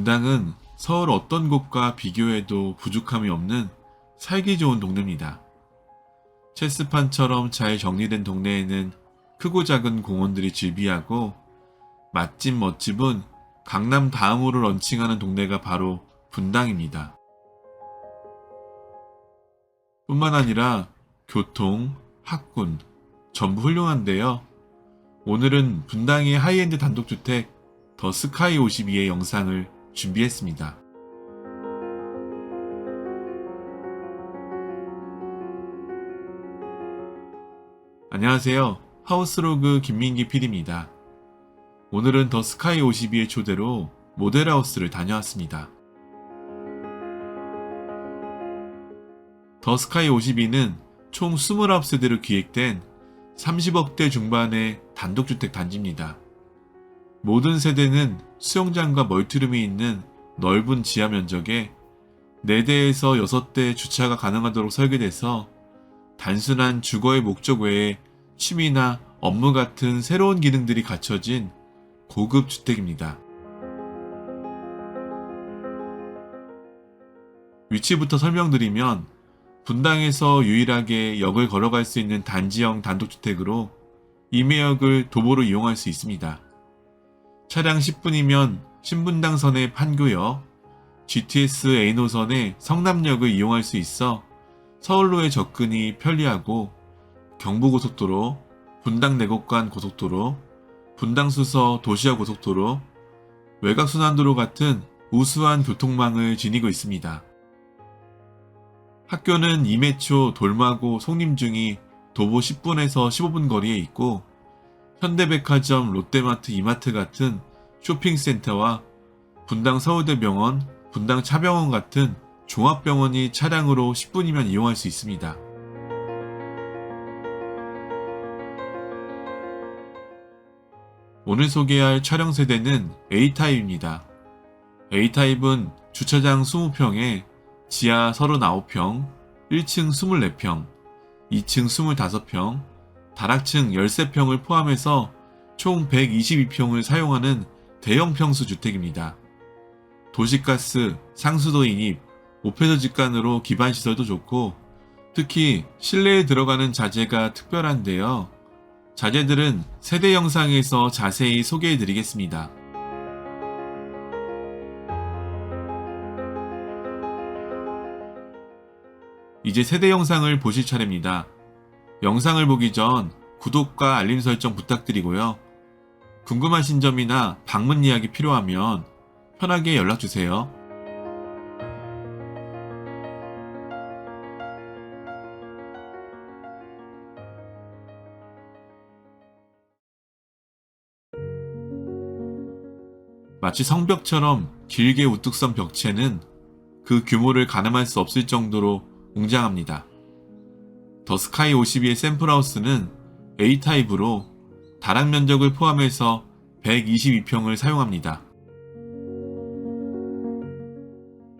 분당은 서울 어떤 곳과 비교해도 부족함이 없는 살기 좋은 동네입니다. 체스판처럼 잘 정리된 동네에는 크고 작은 공원들이 즐비하고 맛집 멋집은 강남 다음으로 런칭하는 동네가 바로 분당입니다. 뿐만 아니라 교통, 학군 전부 훌륭한데요. 오늘은 분당의 하이엔드 단독주택 더 스카이 52의 영상을 준비했습니다. 안녕하세요. 하우스로그 김민기 PD입니다. 오늘은 더 스카이 52의 초대로 모델하우스를 다녀왔습니다. 더 스카이 52는 총 29세대로 기획된 30억대 중반의 단독주택 단지입니다. 모든 세대는 수영장과 멀티룸이 있는 넓은 지하 면적에 4대에서 6대 주차가 가능하도록 설계돼서 단순한 주거의 목적 외에 취미나 업무 같은 새로운 기능들이 갖춰진 고급 주택입니다. 위치부터 설명드리면 분당에서 유일하게 역을 걸어갈 수 있는 단지형 단독주택으로 임해역을 도보로 이용할 수 있습니다. 차량 10분이면 신분당 선의 판교역, GTS A노선의 성남역을 이용할 수 있어 서울로의 접근이 편리하고 경부고속도로, 분당 내곡간 고속도로, 분당 수서 도시화 고속도로, 외곽순환도로 같은 우수한 교통망을 지니고 있습니다. 학교는 임해초, 돌마고, 송림중이 도보 10분에서 15분 거리에 있고 현대백화점, 롯데마트, 이마트 같은 쇼핑센터와 분당 서울대병원, 분당 차병원 같은 종합병원이 차량으로 10분이면 이용할 수 있습니다. 오늘 소개할 촬영 세대는 A타입입니다. A타입은 주차장 20평에 지하 39평, 1층 24평, 2층 25평, 다락층 13평을 포함해서 총 122평을 사용하는 대형 평수 주택입니다. 도시가스, 상수도 인입, 오페도 직관으로 기반 시설도 좋고 특히 실내에 들어가는 자재가 특별한데요. 자재들은 세대 영상에서 자세히 소개해 드리겠습니다. 이제 세대 영상을 보실 차례입니다. 영상을 보기 전 구독과 알림 설정 부탁드리고요. 궁금하신 점이나 방문 이야기 필요하면 편하게 연락주세요. 마치 성벽처럼 길게 우뚝 선 벽체는 그 규모를 가늠할 수 없을 정도로 웅장합니다. 더 스카이 52의 샘플하우스는 A타입으로 다락 면적을 포함해서 122평을 사용합니다.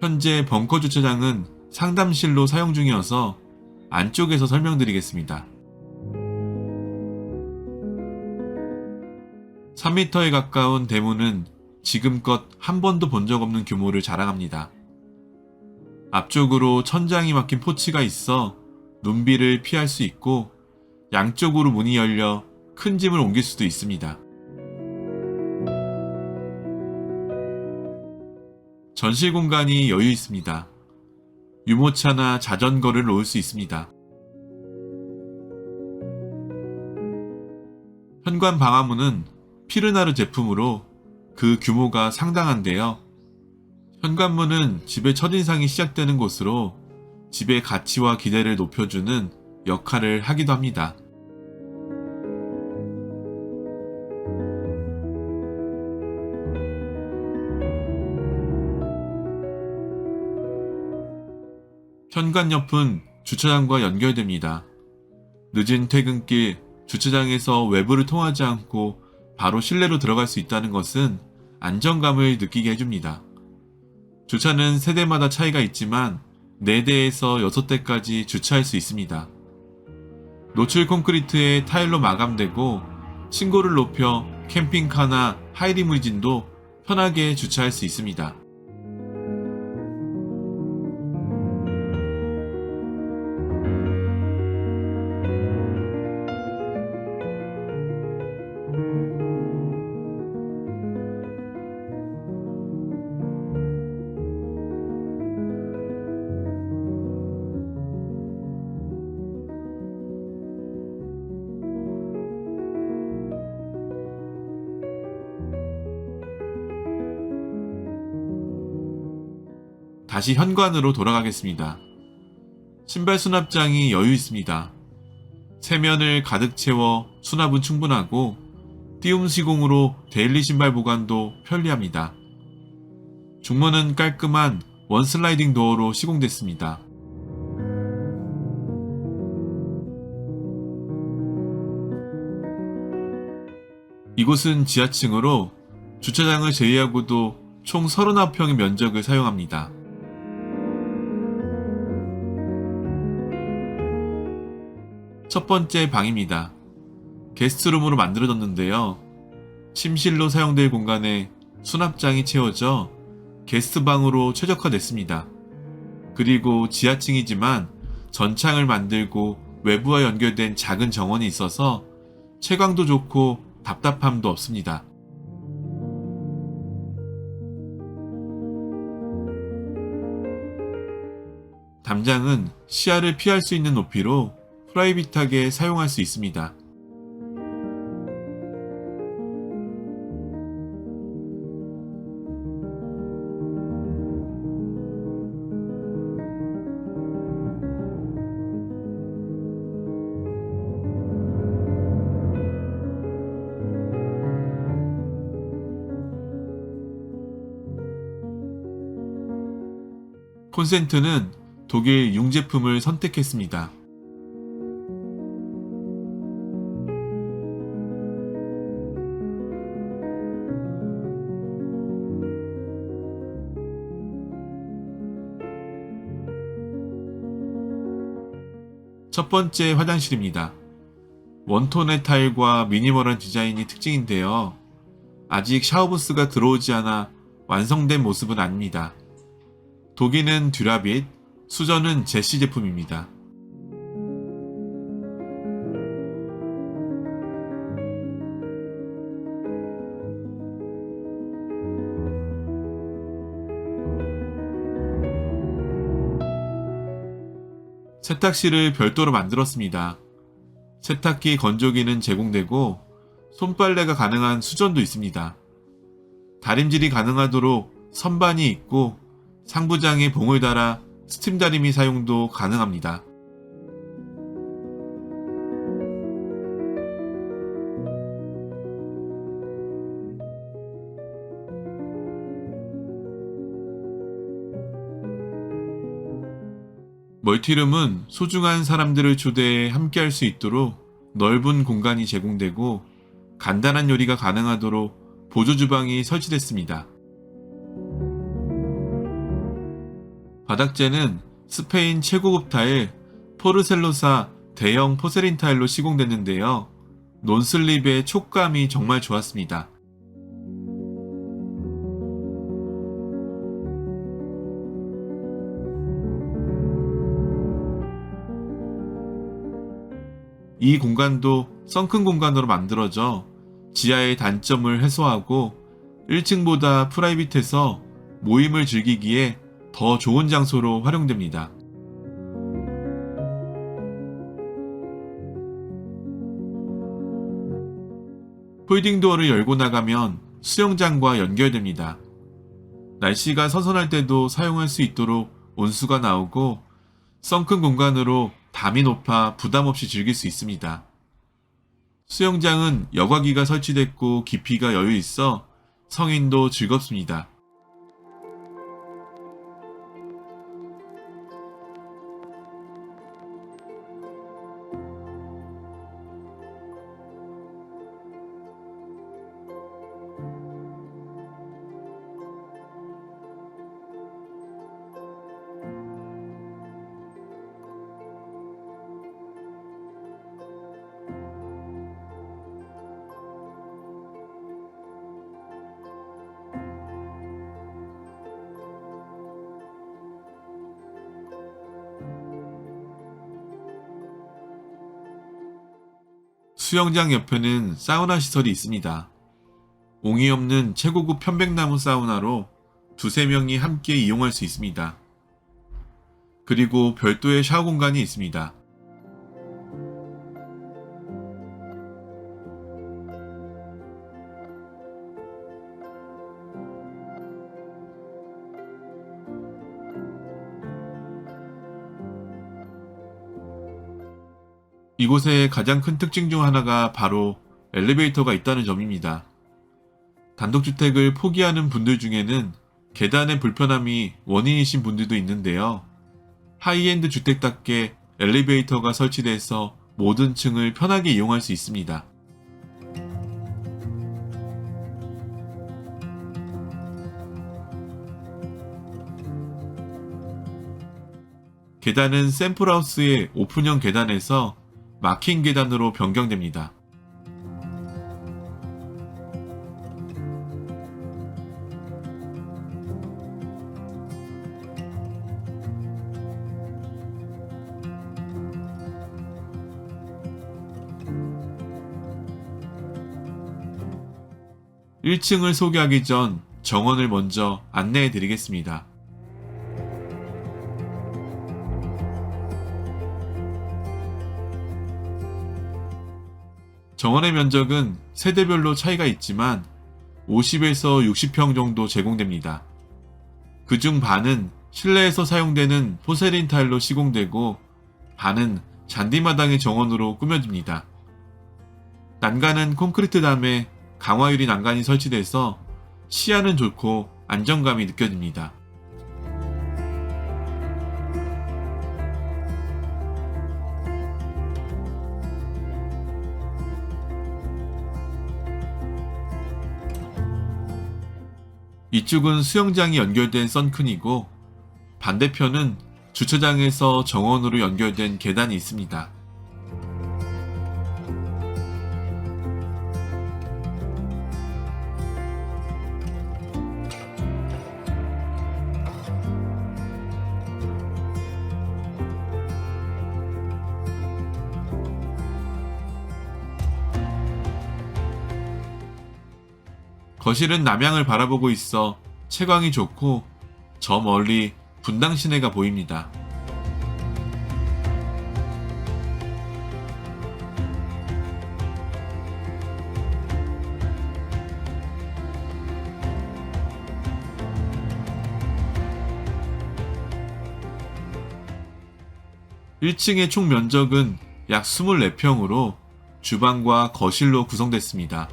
현재 벙커 주차장은 상담실로 사용 중이어서 안쪽에서 설명드리겠습니다. 3m에 가까운 대문은 지금껏 한 번도 본 적 없는 규모를 자랑합니다. 앞쪽으로 천장이 막힌 포치가 있어 눈비를 피할 수 있고 양쪽으로 문이 열려 큰 짐을 옮길 수도 있습니다. 전실 공간이 여유 있습니다. 유모차나 자전거를 놓을 수 있습니다. 현관 방화문은 피르나르 제품으로 그 규모가 상당한데요. 현관문은 집의 첫인상이 시작되는 곳으로 집의 가치와 기대를 높여주는 역할을 하기도 합니다. 현관 옆은 주차장과 연결됩니다. 늦은 퇴근길 주차장에서 외부를 통하지 않고 바로 실내로 들어갈 수 있다는 것은 안정감을 느끼게 해줍니다. 주차는 세대마다 차이가 있지만 4대에서 6대까지 주차할 수 있습니다. 노출 콘크리트에 타일로 마감되고 층고를 높여 캠핑카나 하이리무진도 편하게 주차할 수 있습니다. 다시 현관으로 돌아가겠습니다. 신발 수납장이 여유 있습니다. 세면을 가득 채워 수납은 충분하고 띄움 시공으로 데일리 신발 보관도 편리합니다. 중문은 깔끔한 원 슬라이딩 도어로 시공됐습니다. 이곳은 지하층으로 주차장을 제외하고도 총 39평의 면적을 사용합니다. 첫 번째 방입니다. 게스트룸으로 만들어졌는데요. 침실로 사용될 공간에 수납장이 채워져 게스트방으로 최적화됐습니다. 그리고 지하층이지만 전창을 만들고 외부와 연결된 작은 정원이 있어서 채광도 좋고 답답함도 없습니다. 담장은 시야를 피할 수 있는 높이로 프라이빗하게 사용할 수 있습니다. 콘센트는 독일 융 제품을 선택했습니다. 첫 번째 화장실입니다. 원톤의 타일과 미니멀한 디자인이 특징인데요. 아직 샤워부스가 들어오지 않아 완성된 모습은 아닙니다. 독일은 듀라빗, 수전은 제시 제품입니다. 세탁실을 별도로 만들었습니다. 세탁기 건조기는 제공되고 손빨래가 가능한 수전도 있습니다. 다림질이 가능하도록 선반이 있고 상부장에 봉을 달아 스팀 다리미 사용도 가능합니다. 멀티룸은 소중한 사람들을 초대해 함께할 수 있도록 넓은 공간이 제공되고 간단한 요리가 가능하도록 보조 주방이 설치됐습니다. 바닥재는 스페인 최고급 타일 포르셀로사 대형 포세린 타일로 시공됐는데요. 논슬립의 촉감이 정말 좋았습니다. 이 공간도 썬큰 공간으로 만들어져 지하의 단점을 해소하고 1층보다 프라이빗해서 모임을 즐기기에 더 좋은 장소로 활용됩니다. 폴딩 도어를 열고 나가면 수영장과 연결됩니다. 날씨가 선선할 때도 사용할 수 있도록 온수가 나오고 썬큰 공간으로 담이 높아 부담 없이 즐길 수 있습니다. 수영장은 여과기가 설치됐고 깊이가 여유 있어 성인도 즐겁습니다. 수영장 옆에는 사우나 시설이 있습니다. 옹이 없는 최고급 편백나무 사우나로 두세 명이 함께 이용할 수 있습니다. 그리고 별도의 샤워 공간이 있습니다. 이곳의 가장 큰 특징 중 하나가 바로 엘리베이터가 있다는 점입니다. 단독주택을 포기하는 분들 중에는 계단의 불편함이 원인이신 분들도 있는데요. 하이엔드 주택답게 엘리베이터가 설치돼서 모든 층을 편하게 이용할 수 있습니다. 계단은 샘플하우스의 오픈형 계단에서 막힌 계단으로 변경됩니다. (1층을) 소개하기 전 정원을 먼저 안내해 드리겠습니다. 정원의 면적은 세대별로 차이가 있지만 50에서 60평 정도 제공됩니다. 그중 반은 실내에서 사용되는 포세린 타일로 시공되고 반은 잔디마당의 정원으로 꾸며집니다. 난간은 콘크리트 담에 강화유리 난간이 설치돼서 시야는 좋고 안정감이 느껴집니다. 이쪽은 수영장이 연결된 썬큰이고 반대편은 주차장에서 정원으로 연결된 계단이 있습니다. 거실은 남향을 바라보고 있어 채광이 좋고 저 멀리 분당 시내가 보입니다. (1층의) 총 면적은 약 (24평으로) 주방과 거실로 구성됐습니다.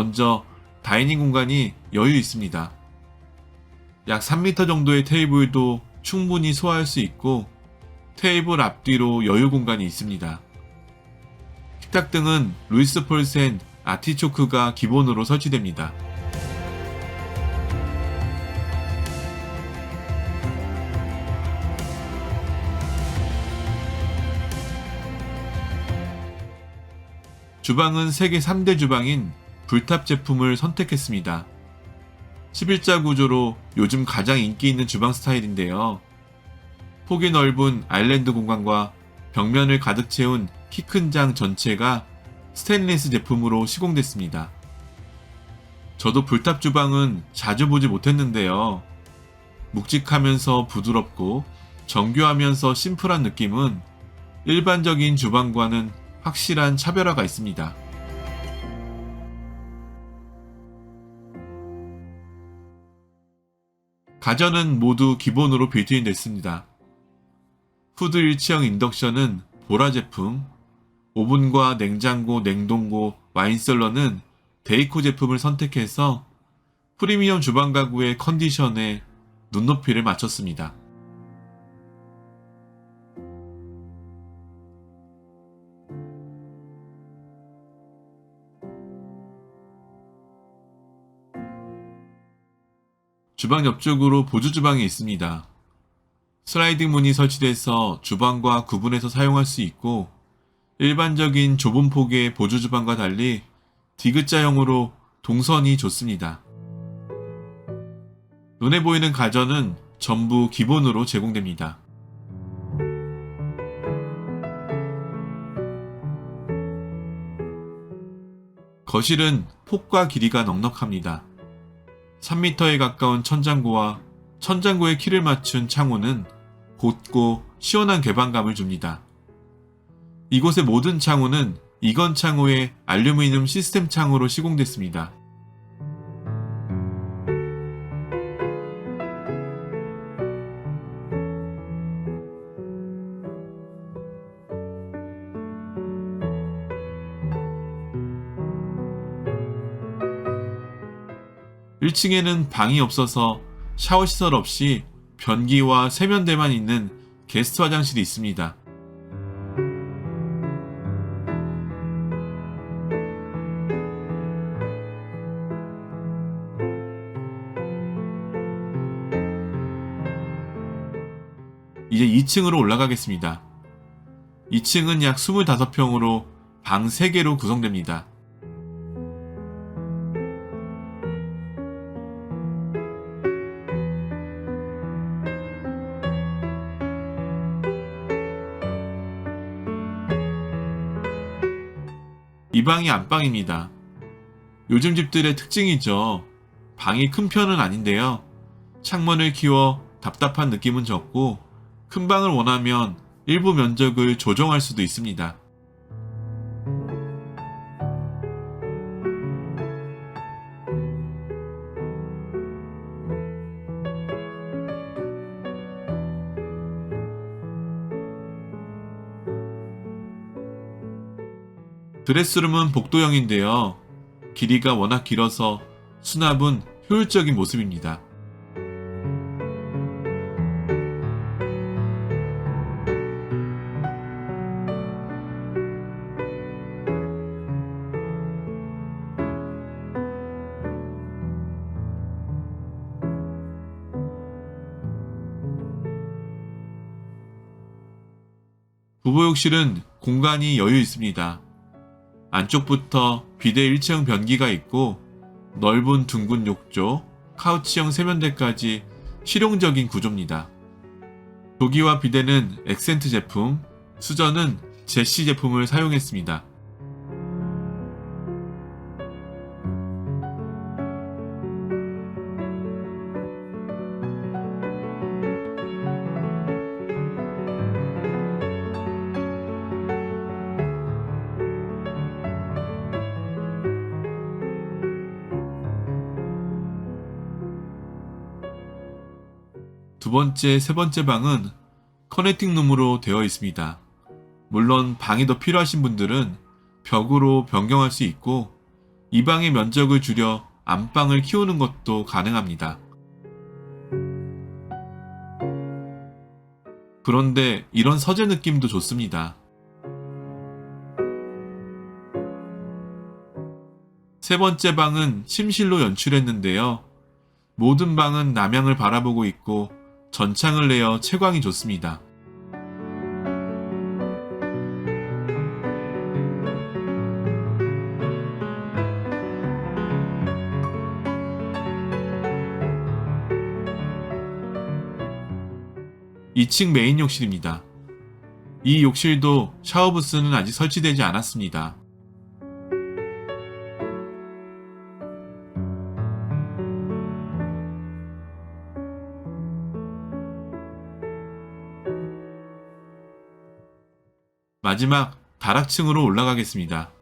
먼저 다이닝 공간이 여유 있습니다. 약 3m 정도의 테이블도 충분히 소화할 수 있고 테이블 앞뒤로 여유 공간이 있습니다. 식탁 등은 루이스 폴센 아티초크가 기본으로 설치됩니다. 주방은 세계 3대 주방인 불탑 제품을 선택했습니다. 11자 구조로 요즘 가장 인기 있는 주방 스타일인데요. 폭이 넓은 아일랜드 공간과 벽면을 가득 채운 키 큰 장 전체가 스테인리스 제품으로 시공됐습니다. 저도 불탑 주방은 자주 보지 못했는데요. 묵직하면서 부드럽고 정교하면서 심플한 느낌은 일반적인 주방과는 확실한 차별화가 있습니다. 가전은 모두 기본으로 빌트인 됐습니다. 후드 일체형 인덕션은 보라 제품, 오븐과 냉장고, 냉동고, 와인셀러는 데이코 제품을 선택해서 프리미엄 주방 가구의 컨디션에 눈높이를 맞췄습니다. 주방 옆쪽으로 보조 주방이 있습니다. 슬라이딩 문이 설치돼서 주방과 구분해서 사용할 수 있고 일반적인 좁은 폭의 보조 주방과 달리 디귿자형으로 동선이 좋습니다. 눈에 보이는 가전은 전부 기본으로 제공됩니다. 거실은 폭과 길이가 넉넉합니다. 3m에 가까운 천장고와 천장고의 키를 맞춘 창호는 곧고 시원한 개방감을 줍니다. 이곳의 모든 창호는 이건 창호의 알루미늄 시스템 창호로 시공됐습니다. 1층에는 방이 없어서 샤워 시설 없이 변기와 세면대만 있는 게스트 화장실이 있습니다. 이제 2층으로 올라가겠습니다. 2층은 약 25평으로 방 3개로 구성됩니다. 이 방이 안방입니다. 요즘 집들의 특징이죠. 방이 큰 편은 아닌데요. 창문을 키워 답답한 느낌은 적고 큰 방을 원하면 일부 면적을 조정할 수도 있습니다. 드레스룸은 복도형인데요. 길이가 워낙 길어서 수납은 효율적인 모습입니다. 부부욕실은 공간이 여유 있습니다. 안쪽부터 비대 1층 변기가 있고 넓은 둥근 욕조, 카우치형 세면대까지 실용적인 구조입니다. 조기와 비대는 엑센트 제품, 수전은 제시 제품을 사용했습니다. 두 번째, 세 번째 방은 커넥팅 룸으로 되어 있습니다. 물론 방이 더 필요하신 분들은 벽으로 변경할 수 있고 이 방의 면적을 줄여 안방을 키우는 것도 가능합니다. 그런데 이런 서재 느낌도 좋습니다. 세 번째 방은 침실로 연출했는데요. 모든 방은 남향을 바라보고 있고 전창을 내어 채광이 좋습니다. (2층) 메인 욕실입니다. 이 욕실도 샤워부스는 아직 설치되지 않았습니다. 마지막 다락층으로 올라가겠습니다.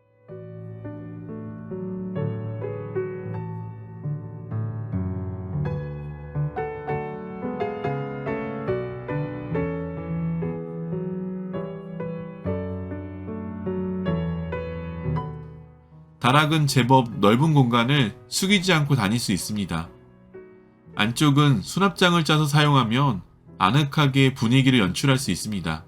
다락은 제법 넓은 공간을 숙이지 않고 다닐 수 있습니다. 안쪽은 수납장을 짜서 사용하면 아늑하게 분위기를 연출할 수 있습니다.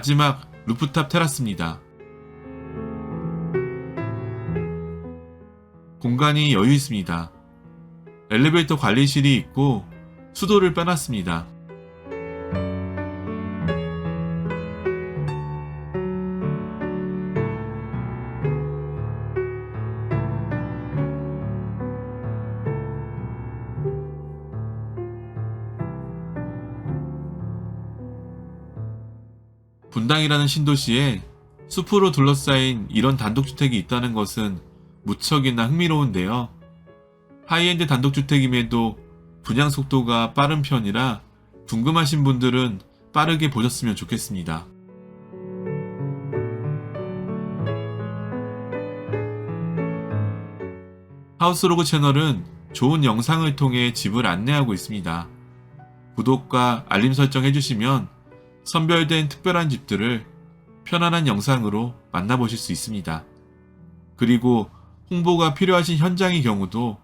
마지막 루프탑 테라스입니다. 공간이 여유 있습니다. 엘리베이터 관리실이 있고 수도를 빼놨습니다. 분당이라는 신도시에 숲으로 둘러싸인 이런 단독주택이 있다는 것은 무척이나 흥미로운데요. 하이엔드 단독주택임에도 분양 속도가 빠른 편이라 궁금하신 분들은 빠르게 보셨으면 좋겠습니다. 하우스로그 채널은 좋은 영상을 통해 집을 안내하고 있습니다. 구독과 알림 설정 해주시면 선별된 특별한 집들을 편안한 영상으로 만나보실 수 있습니다. 그리고 홍보가 필요하신 현장의 경우도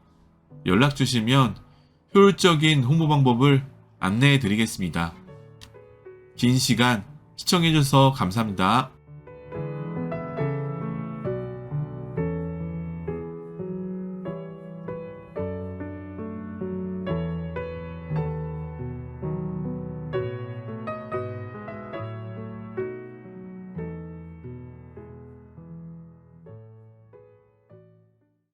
연락 주시면 효율적인 홍보 방법을 안내해 드리겠습니다. 긴 시간 시청해주셔서 감사합니다.